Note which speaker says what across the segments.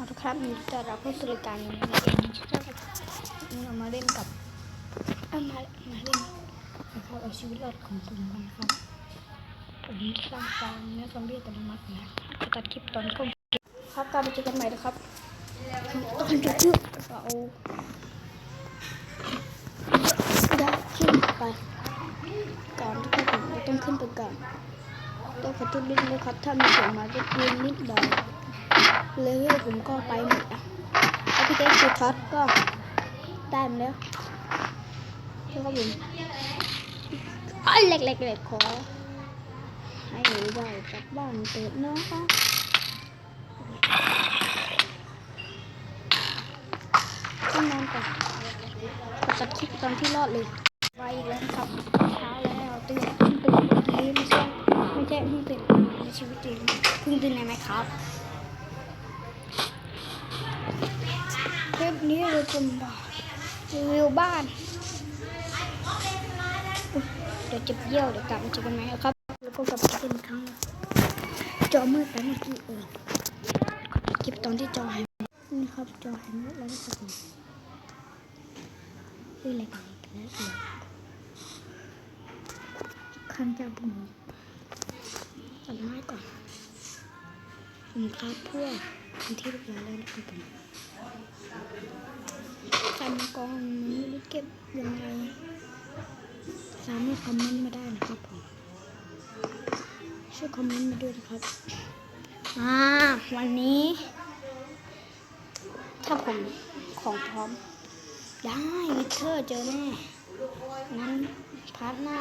Speaker 1: เอาละครับมีแต่เราเพื่อสื่อการในเกมนี้ที่เรามาเล่นกับเอามามาเล่นนะครับเอาชีวิตรอดของกลุ่มกันครับผมสร้างฟาร์มเนื้อซอมบี้อัตโนมัตินะจะตัดคลิปตอนเข้าเกมครับกลับมาเจอกันใหม่นะครับตอนจะชื่อเราได้ขึ้นไปก่อนที่ผมจะต้องขึ้นไปก่อนต้องขอโทษดนึงนะครับถ้ามีเสียงมาจะกินนิดหน่อย เลยผมก็ไปหมดอะแล้วพี่เจ๊คือท็อตก็ได้มาแล้วใช่ครับผมอ้อเล็กๆเล็กขอให้ได้กลับบ้านเติดเนาะต้องนอนก่อนขอตัดคลิปตอนที่รอดเลยไปอีกแล้วครับเช้าแล้วตื่นเพิ่งตื่นเมื่อกี้ไม่ใช่ไม่ใช่เพิ่งตื่นในชีวิตจริงเพิ่งตื่นในไหมครับ นี้เราจะมารีวิวบ้าน เดี๋ยวจะเยี่ยวเดี๋ยวกลับมาเจอกันไหมครับ แล้วก็กลับมาเจอกันครั้งจอมืดไปเมื่อกี้เองขอตัดคลิปตอนที่จอหายนี่ครับจอหายหมดแล้วนะครับผมเฮ้ยอะไรกันอีกแล้วเหรอข้างเจ้าผมตัดไม้ก่อนผมครับเพื่อ เป็นที่เรียบร้อยแล้วนะครับผมฟันกองไม่รู้เก็บยังไงสามารถคอมเมนต์มาได้นะครับผมช่วยคอมเมนต์มาด้วยนะครับอ่าวันนี้ ถ้าผมของพร้อม ได้วิเทอร์เจอแน่งั้นพาร์ทหน้า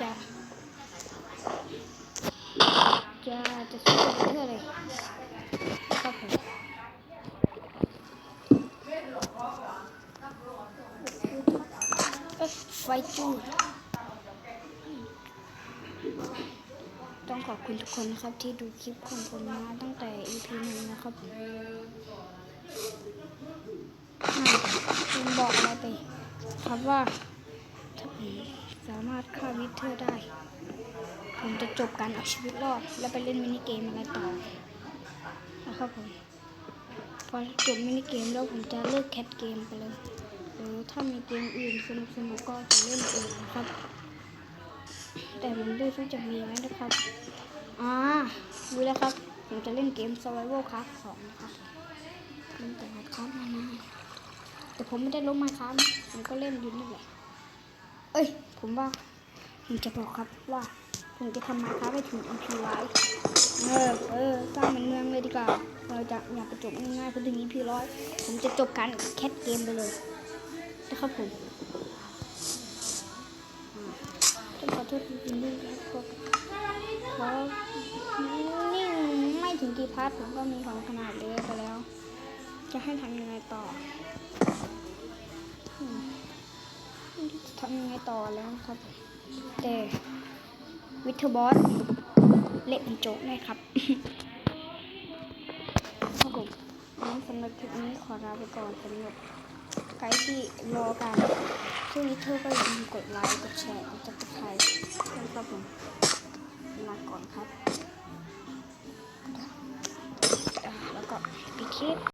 Speaker 1: จะ จะจะสู้กับวิเทอร์เลยครับผม เอ้ย ไฟจูดต้องขอบคุณทุกคนนะครับที่ดูคลิปของผมมาตั้งแต่ EP หนึ่งนะครับผมอ่าผมบอกอะไรไป ครับว่าถ้าผมสามารถฆ่าวิเทอร์ได้ ผมจะจบการเอาชีวิตรอด แล้วไปเล่นมินิเกมอะไรต่อนะครับผมพอจบมินิเกมแล้วผมจะเลิกแคทเกมไปเลย หรือถ้ามีเกมอื่นสนุกสนุกๆก็จะเล่นเองนะครับ แต่ผมไม่รู้จะมีไหมนะครับอ่ารู้แล้วครับ ผมจะเล่นเกม Survival Craft 2นะครับเล่นแต่มาครับมานานแต่ผมไม่ได้ลงมาครับผมก็เล่นอยู่นี่แหละ เอ้ย ผมว่าผมจะบอกครับว่าผมจะทำมาครับให้ถึง MP ไว้เออ เออ สร้างเป็นเมืองเลยดีกว่า เราจะอยากไปจบง่ายๆพอถึง EP ร้อยผมจะจบการแคทเกมไปเลย นะครับผมต้องขอโทษจริงๆด้วยนะครับเพราะนิ่งไม่ถึงกี่พาร์ทผมก็มีของขนาดเล็กไปแล้ว จะให้ทำยังไงต่อทำยังไงต่อแล้วครับ แต่วิทเทอร์บอสเละเป็นโจ๊กแน่ครับครับผมงั้นสำหรับคลิปนี้ขอลาไปก่อนสำหรับ ใครที่รอการช่วงนี้เธอก็อย่าลืมกดไลค์กดแชร์กดติดตามนะครับผมลาก่อนครับ แล้วก็ปิดคลิป